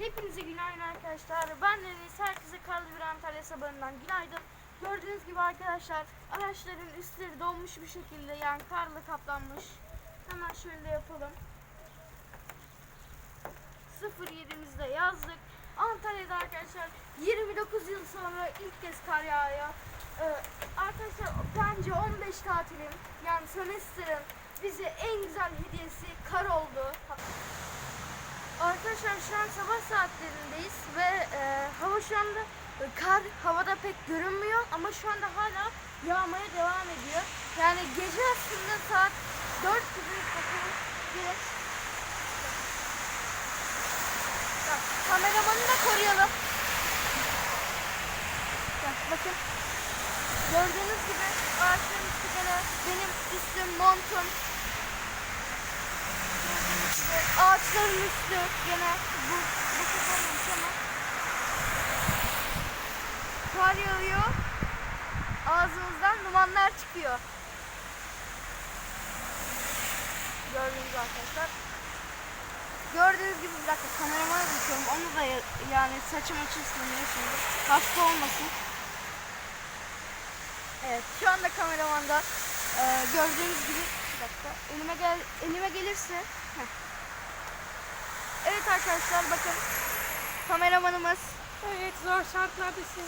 Hepinize günaydın arkadaşlar. Ben Deniz. Herkese Karlı bir Antalya sabahından günaydın. Gördüğünüz gibi arkadaşlar araçların üstleri donmuş bir şekilde yani karla kaplanmış. Hemen şöyle yapalım. 07'mizde yazdık. Antalya'da arkadaşlar 29 yıl sonra ilk kez kar yağıyor. Ee, arkadaşlar bence 15 tatilin yani sömestrin bize en güzel hediyesi kar oldu. Şu an sabah saatlerindeyiz ve e, hava şu anda e, kar havada pek görünmüyor ama şu anda hala yağmaya devam ediyor. Yani gece aslında saat 4 gibi bakın güneş. Kameramanı da koruyalım. Bak, bakın. Gördüğünüz gibi ağaçların üstü benim üstüm montum. Gördüğünüz gibi ağaçların üstü gene bu bu kapanmış ama kar yağıyor. Ağzımızdan dumanlar çıkıyor. Gördüğünüz arkadaşlar. Gördüğünüz gibi bir dakika kameramana bakıyorum. Onu da ya- yani saçım açı ıslanıyor şimdi. Hasta olmasın. Evet şu anda kameramanda e, gördüğünüz gibi bir dakika elime gel elime gelirse heh. Evet arkadaşlar bakın kameramanımız. Evet zor şartlarda sizi